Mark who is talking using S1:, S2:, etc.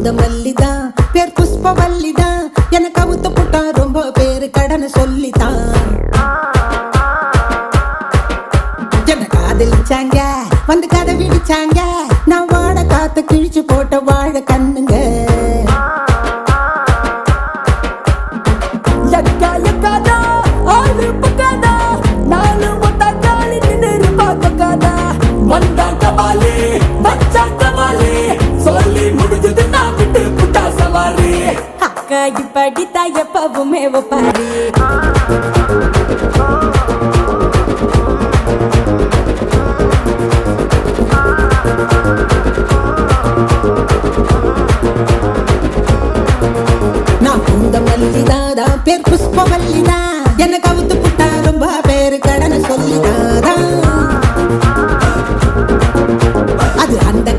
S1: இந்த மல்லிதான் பேர் புஷ்பவல்லிதான் எனக்கு அவுத்து புட்டா ரொம்ப பேரு கடனை சொல்லித்தான். என்ன காதலிச்சாங்க வந்து கதை விடிச்சாங்க நான் வாழ காத்து கிழிச்சு போட்ட வாழ கண்ணுங்க.
S2: வந்தாங்க வாலி வச்சாங்க வாலி சொல்லி முடி பார்க்க இப்படித்தான் எப்பவுமே ஒப்பாரி
S1: நான் பூந்த மல்லிதாதா பேர் புஷ்ப மல்லிதா என்ன கவுத்து புட்டா ரொம்ப பேரு கடனை சொல்லிதாதா. அது அந்த